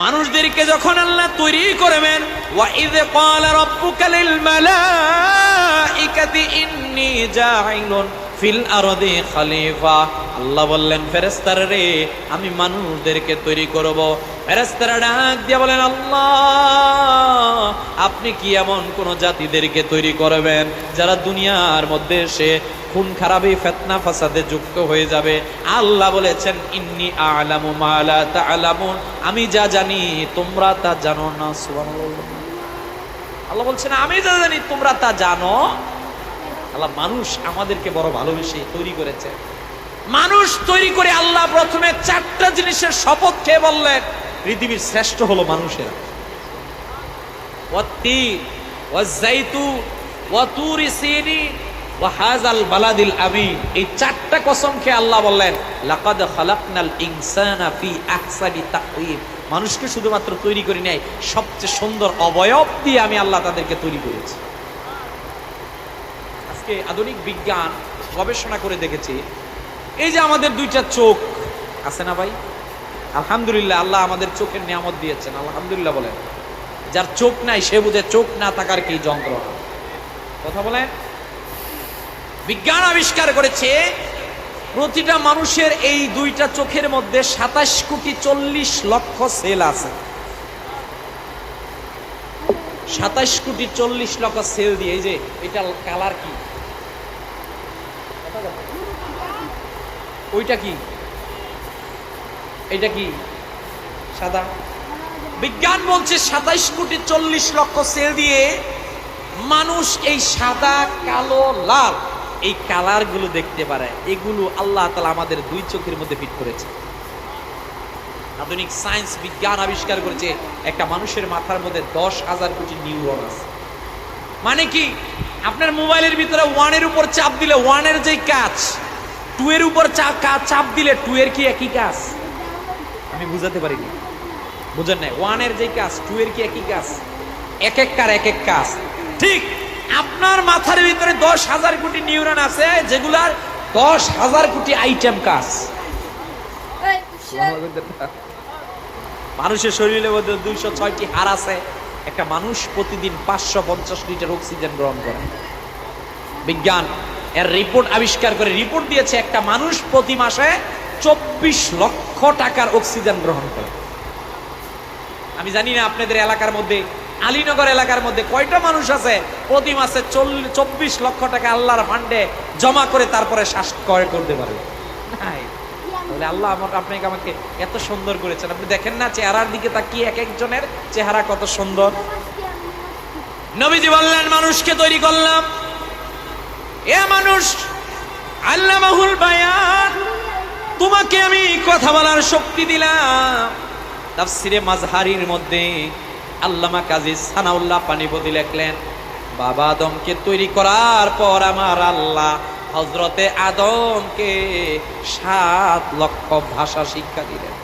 মানুষদেরকে যখন আল্লাহ তৈরি করবেন ফিল আরদে খালিফা। আল্লাহ বললেন ফেরেস্তার রে, আমি মানুষদেরকে তৈরি করব। ফেরেশতারা ডাক দিয়ে বলেন, আল্লাহ, আপনি কি এমন কোন জাতিদেরকে তৈরি করবেন যারা দুনিয়ার মধ্যে এসে খুন খারাপি, ফেতনা ফাসাদে যুক্ত হয়ে যাবে? আল্লাহ বলেছেন, ইন্নি আলামু মালা তাআলামুন। আমি যা জানি, তোমরা তা জানো না আল্লাহ বলছেন, আমি যা জানি, তোমরা তা জানো। আল্লাহ, মানুষ আমাদেরকে বড় ভালোবেসে তৈরি করেছে। মানুষ তৈরি করে আল্লাহ প্রথমে চারটা জিনিসের শপথ খেয়ে বললেন। পৃথিবীর শ্রেষ্ঠ হলো মানুষেরা। এই চারটা কসম খেয়ে আল্লাহ বললেন, লাকাদ খালাকনাল ইনসানা ফি আহসানি তাকওয়িম। মানুষকে শুধুমাত্র তৈরি করি নাই, সবচেয়ে সুন্দর অবয়ব দিয়ে আমি আল্লাহ তাদেরকে তৈরি করেছি। আজকে আধুনিক বিজ্ঞান গবেষণা করে দেখেছি, এই যে আমাদের দুইটা চোখ, আছে না ভাই? আলহামদুলিল্লাহ, আল্লাহ আমাদের চোখের নিয়ামত দিয়েছেন, আলহামদুলিল্লাহ বলেন। যার চোখ নাই, সে বুঝে চোখ না থাকার কি যন্ত্রণা? কথা বলেন? বিজ্ঞান আবিষ্কার করেছে, প্রতিটা মানুষের এই দুইটা চোখের মধ্যে সাতাশ কোটি চল্লিশ লক্ষ সেল আছে। সাতাশ কোটি চল্লিশ লক্ষ সেল দিয়ে, এই যে, এটা কালার কি? ওইটা কি? এটা কি? সাদা? বিজ্ঞান বলছে সাতাইশ কোটি চল্লিশ লক্ষ সেল দিয়ে মানুষ এই সাদা, কালো, লাল, এই কালারগুলো দেখতে পারে। এগুলো আল্লাহ তালা আমাদের দুই চোখের মধ্যে ফিট করেছে। আধুনিক সায়েন্স বিজ্ঞান আবিষ্কার করেছে একটা মানুষের মাথার মধ্যে দশ হাজার কোটি নিউরন আছে। মানে কি? আপনার মোবাইলের ভিতরে ওয়ানের উপর চাপ দিলে ওয়ানের যে কাজ টু এর উপর চাপ দিলে টু এর কি একই কাজ? আমি বুঝাতে পারিনি। বুঝেন নাই? ওয়ানের যে কাজ টু এর কি একই কাজ? এক এক কার এক এক কাজ। ঠিক আপনার মাথার ভিতরে দশ হাজার কোটি নিউরন আছে যেগুলার দশ হাজার কোটি আইটেম কাজ। মানুষের শরীরের মধ্যে দুইশো ছয়টি হার আছে। একটা মানুষ প্রতিদিন পাঁচশো পঞ্চাশ লিটার অক্সিজেন গ্রহণ করে। বিজ্ঞান এর রিপোর্ট আবিষ্কার করে রিপোর্ট দিয়েছে একটা মানুষ প্রতি মাসে চব্বিশ লক্ষ টাকার অক্সিজেন গ্রহণ করে। আমি জানি না আপনাদের এলাকার মধ্যে, আলীনগর এলাকার মধ্যে কয়টা মানুষ আছে? প্রতি মাসে চব্বিশ লক্ষ টাকা আল্লাহর ফান্ডে জমা করে তারপরে শ্বাস ক্রয় করতে পারে। আল্লাহ আমার আপনাকে আমাকে এত সুন্দর করেছেন? আপনি দেখেন না চেহারার দিকে তাকিয়ে এক একজনের চেহারা কত সুন্দর? নবীজি বললেন, মানুষকে তৈরি করলাম। এ মানুষ আল্লামাহুল বায়ান তোমাকে আমি কথা বলার শক্তি দিলাম। তাফসিরে মাজহারির মধ্যে আল্লামা কাজী সানাউল্লাহ পানিপতি লেখলেন, বাবা আদমকে তৈরি করার পর আমার আল্লাহ হজরতে আদমকে সাত লক্ষ ভাষা শিক্ষা দিলেন।